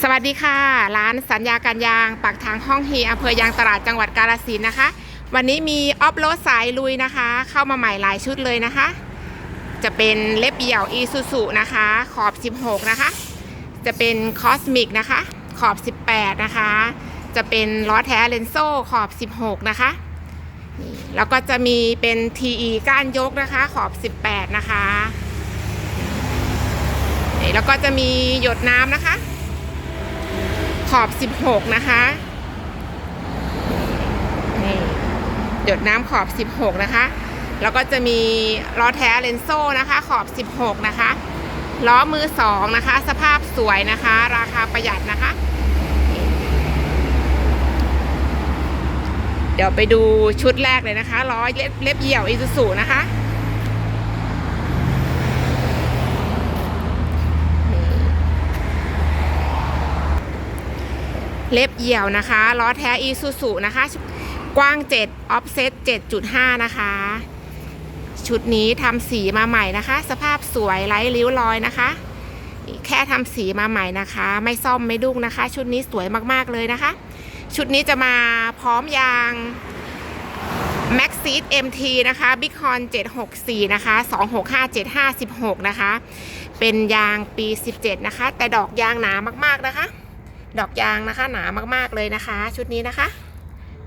สวัสดีค่ะ ร้านสัญญาการยางปากทางห้องฮีอำเภอยางตลาดจังหวัดกาฬสินนะคะ วันนี้มีออฟโรดสายลุยนะคะ เข้ามาใหม่หลายชุดเลยนะคะ จะเป็นเล็บเหี่ยวอีซูซูนะคะ ขอบ 16 นะคะ จะเป็นคอสมิกนะคะ ขอบ 18 นะคะ จะเป็นล้อแท้เลนโซ่ขอบ 16 นะคะแล้วก็จะมีเป็น TE ก้านยกนะคะ ขอบ 18 นะคะแล้วก็จะมีหยดน้ำนะคะ ขอบ 16 นะคะนี่หยดน้ำขอบ 16 นะคะ แล้วก็จะมีล้อแท้เลนโซ่นะคะขอบ 16 นะคะล้อมือ2นะคะ สภาพสวยนะคะ ราคาประหยัดนะคะ เดี๋ยวไปดูชุดแรกเลยนะคะล้อเล็บเล็บเหี่ยวอีซูซูนะคะ เล็บเหี่ยวนะคะล้อแท้อีซูซูนะคะ กว้าง 7 ออฟเซ็ต7.5 นะคะ ชุดนี้ทำสีมาใหม่นะคะ สภาพสวยไร้ริ้วรอยนะคะ แค่ทำสีมาใหม่นะคะ ไม่ซ่อมไม่ดุ้งนะคะ ชุดนี้สวยมากๆเลยนะคะ ชุดนี้จะมาพร้อมยาง m a x i s MT นะคะ Big Horn 764 นะคะ 265756 นะคะ เป็นยางปี 17 นะคะ แต่ดอกยางหนามากๆนะคะ ดอกยางนะคะ หนามากๆเลยนะคะ ชุดนี้นะคะ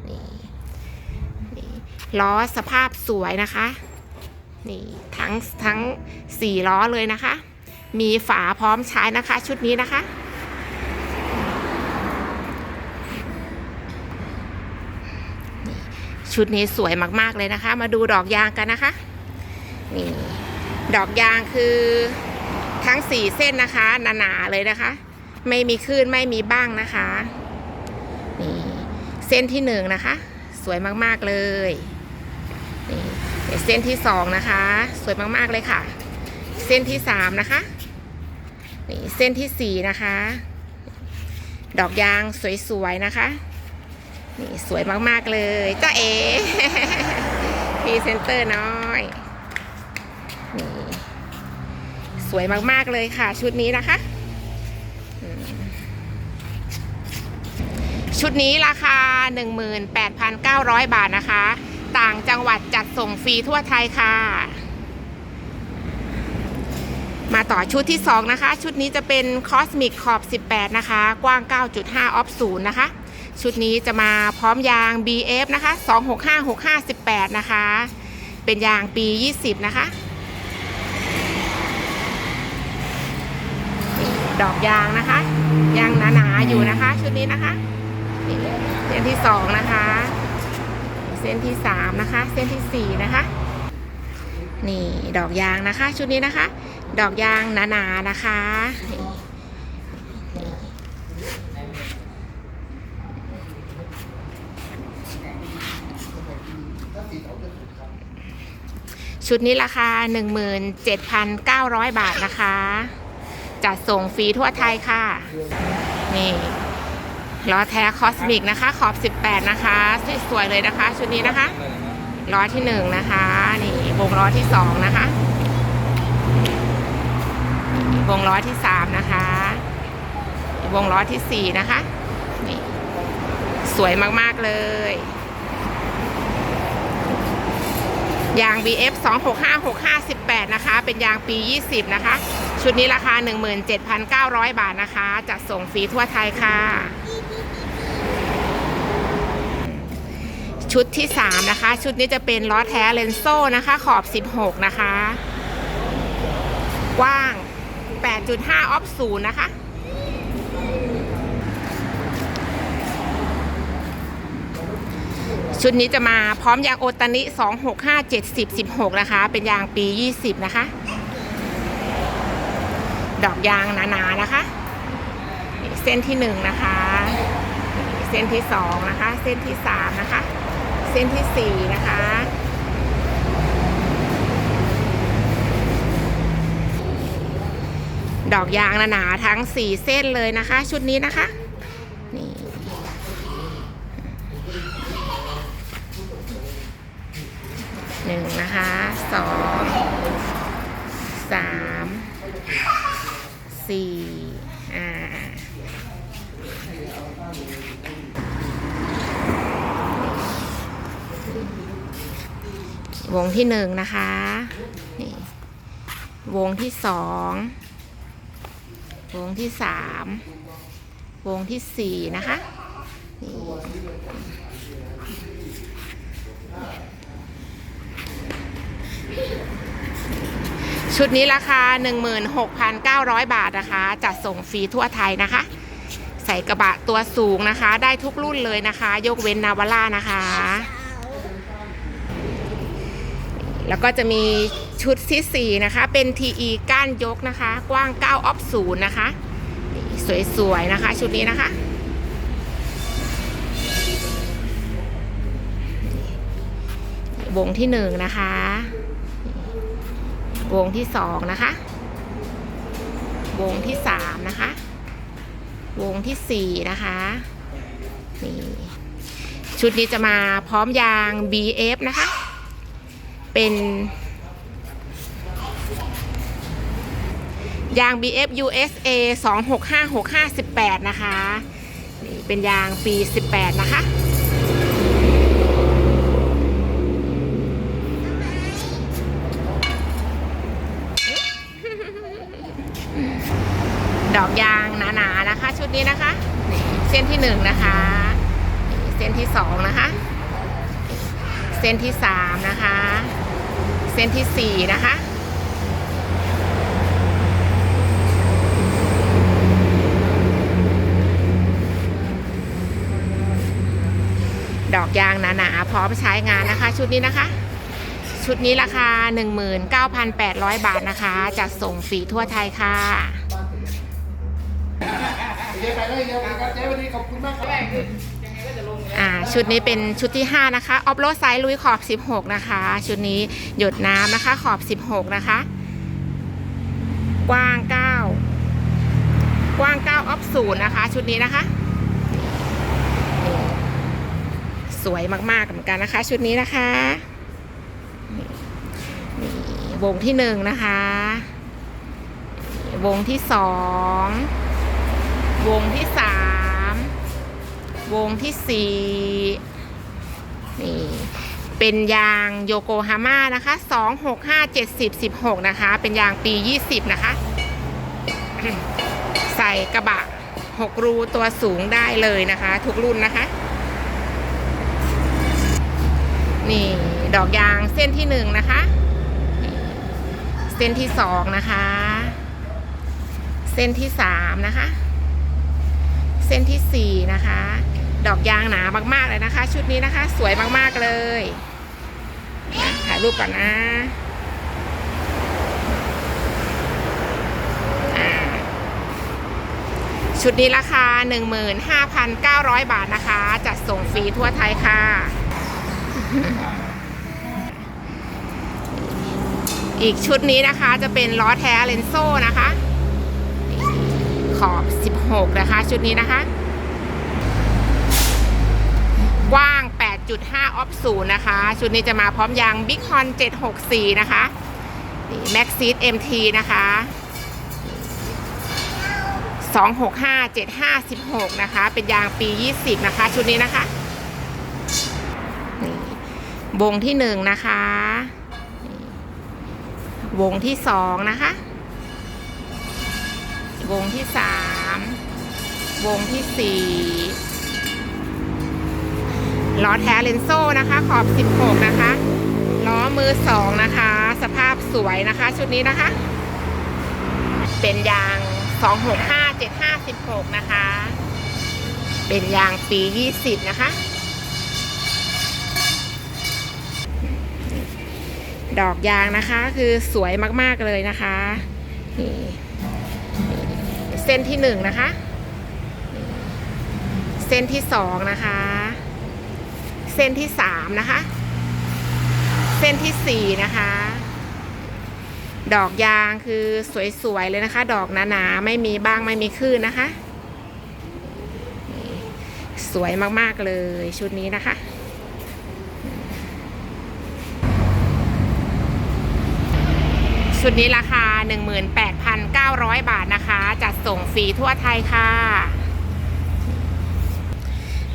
นี่นี่ล้อสภาพสวยนะคะนี่ทั้งทั้งสี่ล้อเลยนะคะ มีฝาพร้อมใช้นะคะ ชุดนี้นะคะชุดนี้สวยมากๆเลยนะคะ มาดูดอกยางกันนะคะนี่ดอกยางคือทั้งสี่เส้นนะคะหนาๆเลยนะคะ ไม่มีคลื่นไม่มีบ้างนะคะนี่เส้นที่หนึ่งนะคะ สวยมากๆเลยนี่เส้นที่สองนะคะ สวยมากๆเลยค่ะ เส้นที่สามนะคะนี่เส้นที่สี่นะคะ ดอกยางสวยๆนะคะนี่สวยมากๆเลยจ้าเอพรีเซนเตอร์น้อยนี่สวยมากๆเลยค่ะชุดนี้นะคะ ชุดนี้ราคา 18,900 บาทนะคะ ต่างจังหวัดจัดส่งฟรีทั่วไทยค่ะ มาต่อชุดที่ 2 นะคะ ชุดนี้จะเป็นคอสมิกขอบ 18 นะคะ กว้าง 9.5 ออฟศูนย์นะคะ ชุดนี้จะมาพร้อมยาง BF นะคะ 265658 นะคะ เป็นยางปี 20 นะคะ ดอกยางนะคะ ยางหนาๆอยู่นะคะ ชุดนี้นะคะเส้นที่สองนะคะ เส้นที่สามนะคะ เส้นที่สี่นะคะ นี่ดอกยางนะคะ ชุดนี้นะคะ ดอกยางหนาๆนะคะ ชุดนี้ราคา 17,900 บาทนะคะ จัดส่งฟรีทั่วไทยค่ะ นี่ล้อแท้คอสมิกนะคะ ขอบ 18 นะคะ สวยๆเลยนะคะ ชุดนี้นะคะล้อที่1นะคะ นี่วงล้อที่2นะคะวงล้อที่3นะคะวงล้อที่4นะคะนี่สวยมากๆเลย ยาง BF 265 658 นะคะ เป็นยางปี 20 นะคะ ชุดนี้ราคา 17,900 บาทนะคะ จัดส่งฟรีทั่วไทยค่ะ ชุดที่ 3 นะคะ ชุดนี้จะเป็นล้อแท้เลนโซ่นะคะ ขอบ 16 นะคะ กว้าง 8.5 ออฟศูนย์นะคะ ชุดนี้จะมาพร้อมยางโอตานิ 265 70 16 นะคะ เป็นยางปี 20 นะคะ ดอกยางหนาๆนะคะ เส้นที่ 1 นะคะ เส้นที่ 2 นะคะ เส้นที่ 3 นะคะ เส้นที่ 4 นะคะ ดอกยางหนาๆทั้ง 4 เส้นเลยนะคะ ชุดนี้นะคะ นี่ หนึ่งนะคะสองสามสี่อ่าวงที่หนึ่งนะคะนี่วงที่สองวงที่สามวงที่สี่นะคะนี่ ชุดนี้ราคา 16,900 บาทนะคะ จัดส่งฟรีทั่วไทยนะคะ ใส่กระบะตัวสูงนะคะ ได้ทุกรุ่นเลยนะคะ ยกเว้นนาวาร่านะคะ แล้วก็จะมีชุดที่4นะคะ เป็น TE ก้านยกนะคะ กว้าง 9 ออฟศูนย์นะคะ สวยๆ นะคะ ชุดนี้นะคะ วงที่หนึ่งนะคะ วงที่สองนะคะ วงที่สามนะคะ วงที่สี่นะคะนี่ชุดนี้จะมาพร้อมยาง BF นะคะ เป็นยาง BF USA 265658 นะคะ นี่เป็นยางปี 18 นะคะ ส้นที่สามนะคะ เส้นที่สี่นะคะ ดอกยางหนาๆพร้อมใช้งานนะคะ ชุดนี้นะคะ ชุดนี้ราคา 19,800 บาทนะคะจัดส่งฟรีทั่วไทยค่ะเจ๊ไปเลยเจ๊ไปครับเจ๊วันนี้ขอบคุณมากครับ อ่าชุดนี้เป็นชุดที่ 5 นะคะ ออฟโรดไซส์ลุยขอบ 16 นะคะ ชุดนี้หยดน้ำนะคะขอบ 16 นะคะ กว้าง 9 กว้าง 9 ออฟศูนย์นะคะ ชุดนี้นะคะ สวยมากๆเหมือนกันนะคะ ชุดนี้นะคะนี่วงที่หนึ่งนะคะ วงที่สอง วงที่สาม วงที่สี่นี่เป็นยางโยโกฮาม่านะคะสองหกห้าเจ็ดสิบสิบหกนะคะ เป็นยางปียี่สิบนะคะ ใส่กระบะหกรูตัวสูงได้เลยนะคะ ทุกรุ่นนะคะ นี่ดอกยางเส้นที่หนึ่งนะคะ เส้นที่สองนะคะ เส้นที่สามนะคะ เส้นที่สี่นะคะ ดอกยางหนามากๆเลยนะคะ ชุดนี้นะคะ สวยมากๆเลยถ่ายรูปก่อนนะชุดนี้ราคา 15,900 บาทนะคะ จัดส่งฟรีทั่วไทยค่ะ อีกชุดนี้นะคะจะเป็นล้อแท้เลนโซ่นะคะ ขอบ 16 นะคะ ชุดนี้นะคะ กว้าง 8.5ออฟศูนย์นะคะ ชุดนี้จะมาพร้อมยาง Big Horn 764 นะคะนี่แม็กซีด MT นะคะ 265 75 16 นะคะ เป็นยางปี 20 นะคะ ชุดนี้นะคะนี่วงที่ 1 นะคะ วงที่ 2 นะคะ วงที่สามวงที่สี่ ล้อแท้เลนโซ่นะคะ ขอบ 16 นะคะ ล้อมือสองนะคะ สภาพสวยนะคะ ชุดนี้นะคะ เป็นยาง 265 75 16 นะคะ เป็นยางปี 20 นะคะ ดอกยางนะคะคือสวยมากๆเลยนะคะนี่เส้นที่หนึ่งนะคะ เส้นที่สองนะคะ เส้นที่สามนะคะ เส้นที่สี่นะคะ ดอกยางคือสวยๆเลยนะคะ ดอกหนาๆไม่มีบ้างไม่มีคลื่นนะคะ สวยมากๆเลยชุดนี้นะคะชุดนี้ราคา 18,900 บาทนะคะ จัดส่งฟรีทั่วไทยค่ะ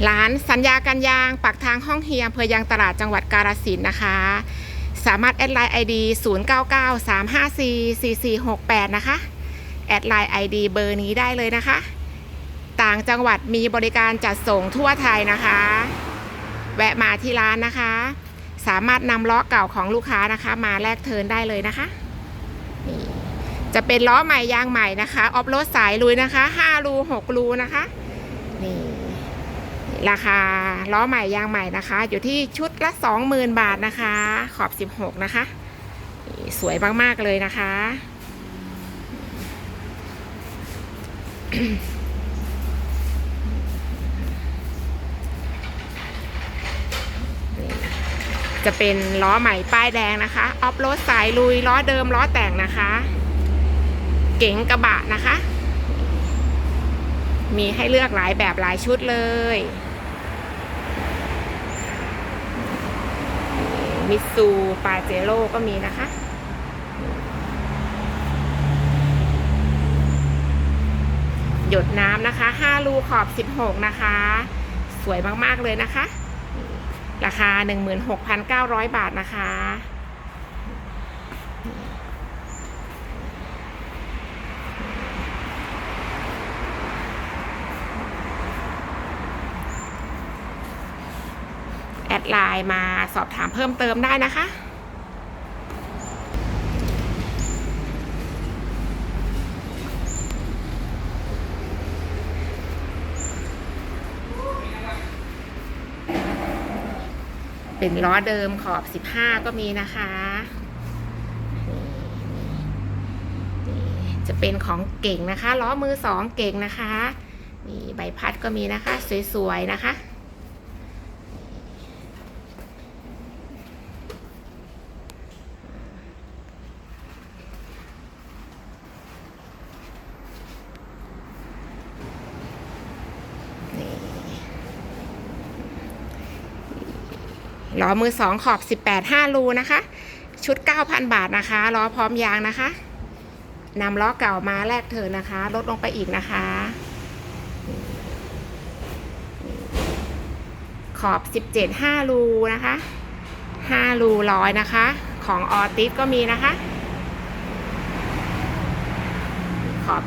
ร้านสัญญากันยางปักทางห้องเฮียอำเภอยางตลาดจังหวัดกาฬสินนะคะ สามารถแอดไลน์ ID 0993544468 นะคะ แอดไลน์ ID เบอร์นี้ได้เลยนะคะ ต่างจังหวัดมีบริการจัดส่งทั่วไทยนะคะ แวะมาที่ร้านนะคะ สามารถนำล้อเก่าของลูกค้านะคะ มาแลกเทินได้เลยนะคะนี่จะเป็นล้อใหม่ยางใหม่นะคะ ออฟโรดสายลุยนะคะ 5 รู 6 รูนะคะ นี่ ราคาล้อใหม่ยางใหม่นะคะ อยู่ที่ชุดละ 20,000 บาทนะคะ ขอบ 16 นะคะ สวยมากๆเลยนะคะ จะเป็นล้อใหม่ป้ายแดงนะคะ ออฟโรดสายลุย ล้อเดิมล้อแต่งนะคะ เก๋งกระบะนะคะมีให้เลือกหลายแบบหลายชุดเลย มิซูปาเจโร่ก็มีนะคะ หยดน้ำนะคะ5รูขอบ 16 นะคะ สวยมาก ๆ เลยนะคะ ราคา 16,900 บาทนะคะ อดไลน์มาสอบถามเพิ่มเติมได้นะคะเป็นล้อเดิมขอบ 15 ก็มีนะคะนี่นี่จะเป็นของเก่งนะคะ ล้อมือสองเก่งนะคะนี่ใบพัดก็มีนะคะ สวยๆนะคะ ล้อมือสองขอบ 18 5รูนะคะ ชุด 9,000 บาทนะคะล้อพร้อมยางนะคะนำล้อเก่ามาแลกเธอนะคะ ลดลงไปอีกนะคะ ขอบ 17 5รูนะคะ 5 รูร้อยนะคะ ของออติสก็มีนะคะ ขอบ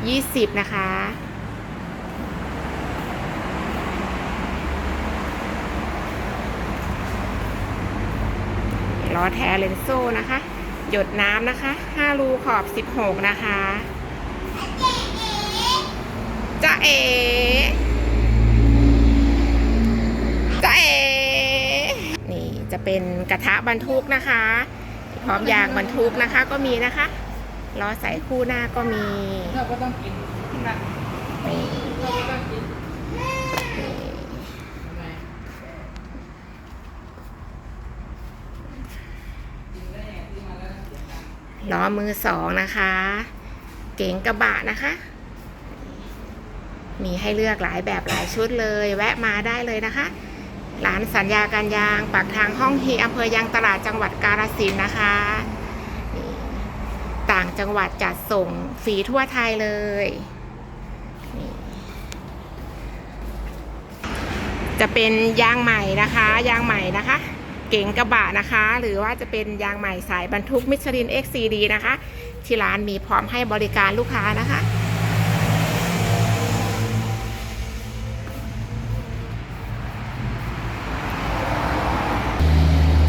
20 นะคะ ล้อแท้เลนโซ่นะคะ หยดน้ำนะคะ 5 รูขอบ 16 นะคะจะเอจะเอนี่จะเป็นกระทะบรรทุกนะคะ พร้อมยางบรรทุกนะคะก็มีนะคะล้อใส่คู่หน้าก็มีเราก็ต้องกินนะ นี่ เราก็ต้องกิน ล้อมือสองนะคะ เก๋งกระบะนะคะ มีให้เลือกหลายแบบหลายชุดเลย แวะมาได้เลยนะคะ ร้านสัญญาการยางปากทางห้องฮีอำเภอยางตลาดจังหวัดกาฬสินธ์นะคะต่างจังหวัดจัดส่งฟรีทั่วไทยเลย จะเป็นยางใหม่นะคะ ยางใหม่นะคะ เก๋งกระบะนะคะ หรือว่าจะเป็นยางใหม่สายบรรทุกมิชลิน XCD นะคะ ที่ร้านมีพร้อมให้บริการลูกค้านะคะ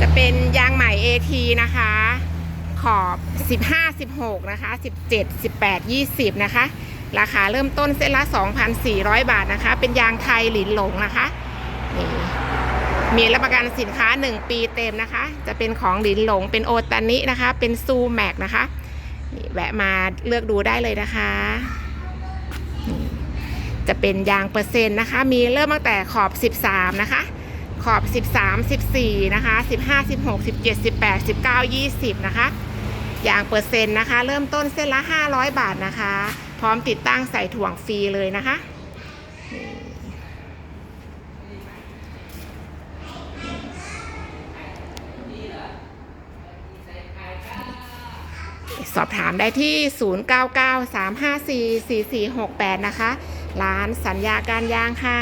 จะเป็นยางใหม่ AT นะคะ ขอบ 15 16 นะคะ 17 18 20 นะคะ ราคาเริ่มต้นเส้นละ 2,400 บาทนะคะ เป็นยางไทยหลินหลงนะคะนี่ มีรับประกันสินค้า 1 ปีเต็มนะคะ จะเป็นของหลินหลง เป็นโอตานินะคะ เป็นซูแม็กนะคะนี่แวะมาเลือกดูได้เลยนะคะ จะเป็นยางเปอร์เซ็นต์นะคะ มีเริ่มตั้งแต่ขอบ 13 นะคะ ขอบ 13 14 นะคะ 15 16 17 18 19 20 นะคะ ยางเปอร์เซ็นต์นะคะ เริ่มต้นเส้นละ 500 บาทนะคะ พร้อมติดตั้งใส่ถ่วงฟรีเลยนะคะ สอบถามได้ที่ 0993544468 นะคะ ร้านสัญญาการยางค่ะ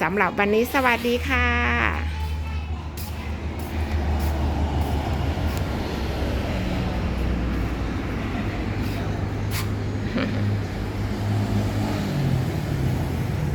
สำหรับวันนี้สวัสดีค่ะ